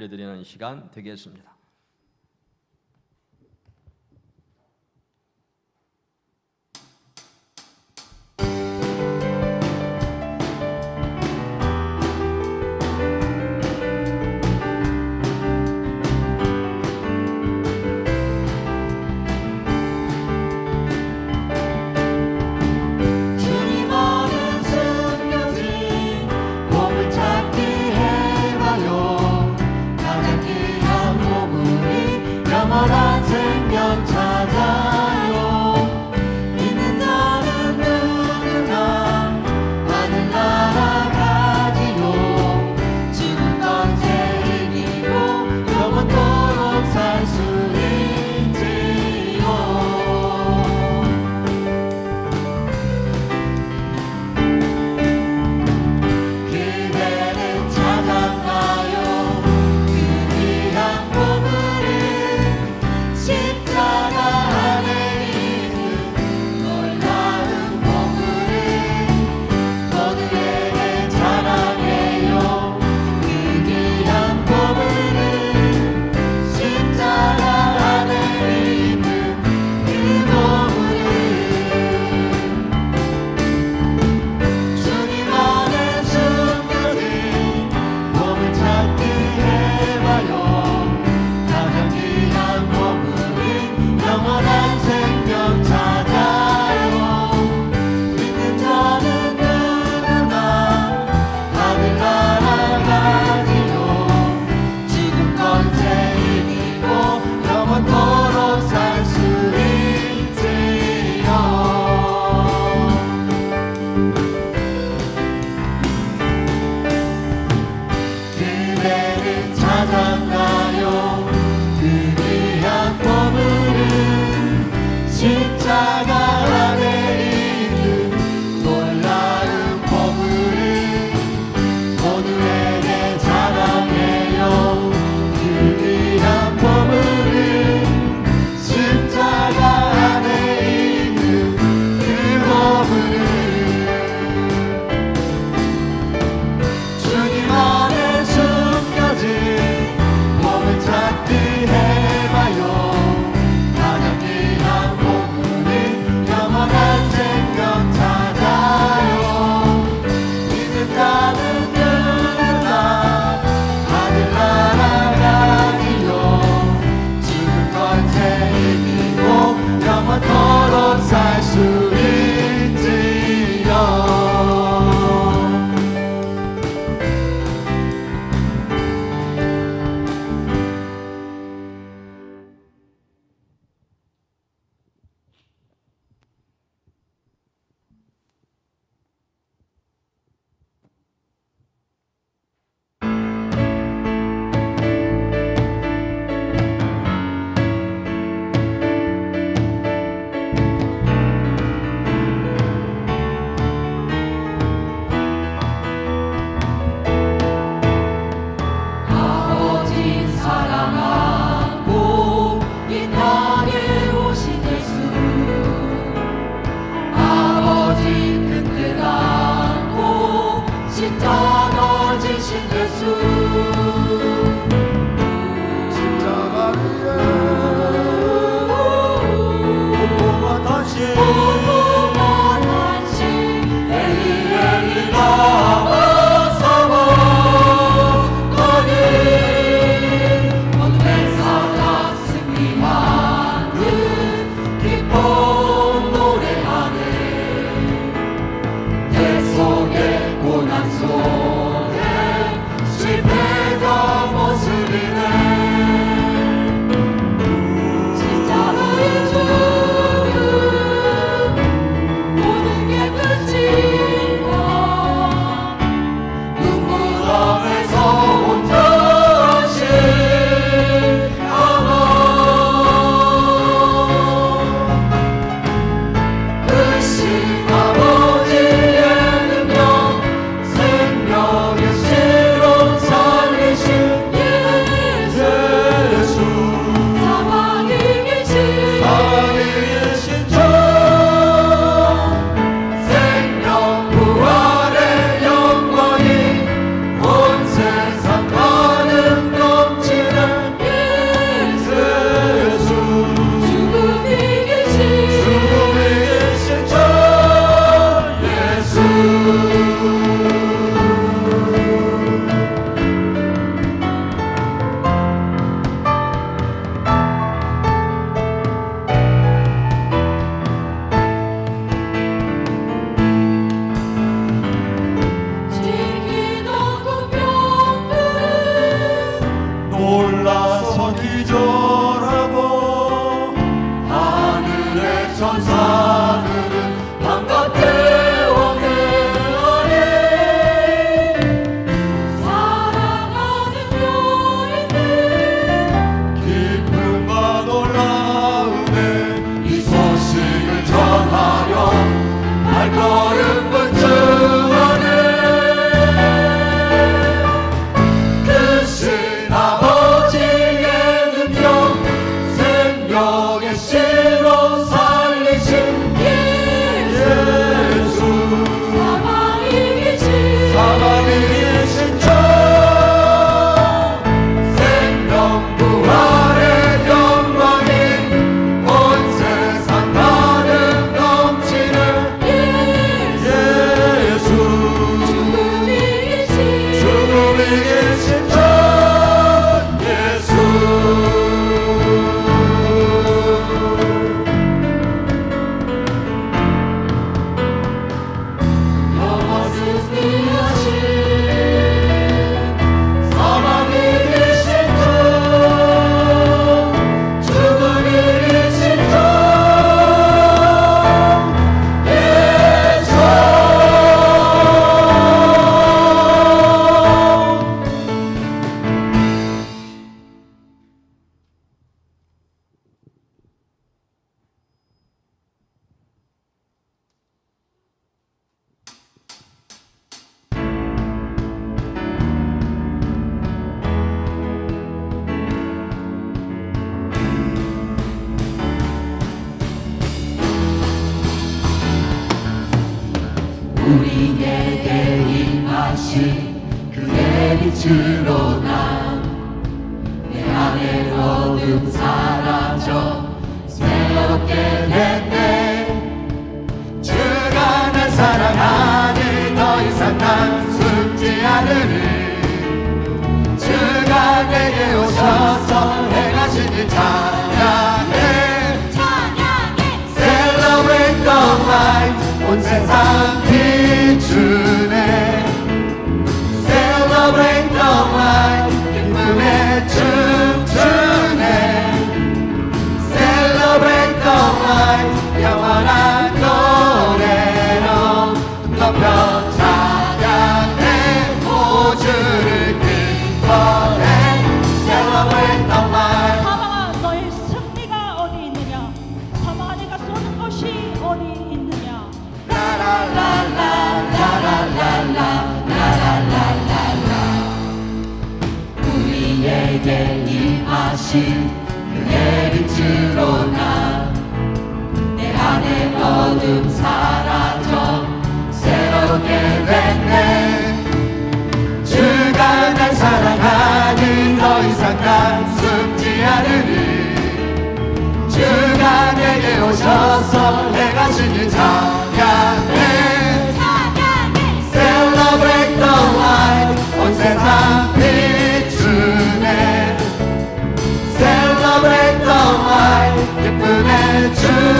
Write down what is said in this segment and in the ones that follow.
올려드리는 시간 되겠습니다. Jesus. 우리에게 임하신 그의 빛으로 난내 안에 어둠 사라져 새롭게 됐네. 주가 날 사랑하니 더 이상 난 숨지 않으리. 주가 내게 오셔서 행하신 일 찬양해. Celebrate the light 온 세상 어둠 사라져 새롭게 됐네. 주가 날 사랑하니 더 이상 난 숨지 않으니. 주가 내게 오셔서 행하신 일 찬양해 Celebrate the light 온 세상 비추네. Celebrate the light 기쁨에 춤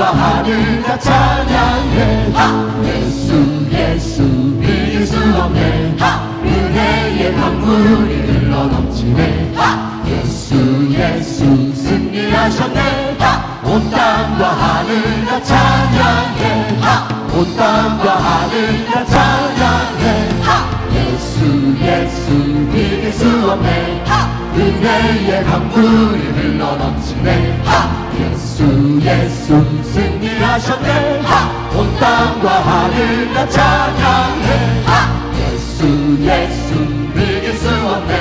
다 찬양해. 예수 예수 이길 수 없네. 은혜의 강물이 흘러 넘치네. 예수 예수 승리하셨네. 온 땅과 하늘 다 찬양해. 온 땅과 하늘 다 찬양해. 예수 예수 이길 수 없네. 은혜의 강물이 흘러넘치네 예수 예수 승리하셨네. 온 땅과 하늘 다 찬양해. 예수 예수 이길 수 없네.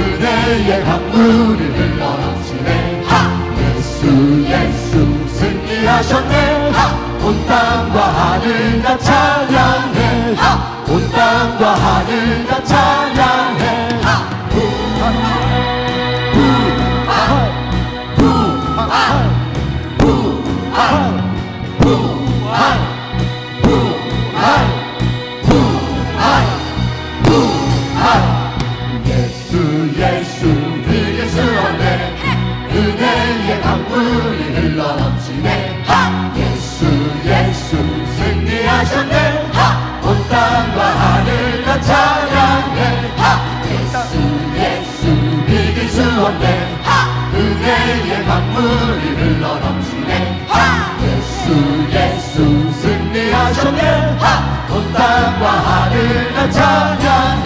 은혜의 강물이 흘러넘치네. 예수 예수 승리하셨네. 온 땅과 하늘 다 찬양해. 온 땅과 하늘 다 찬양해 온 땅과 하늘을 찬양.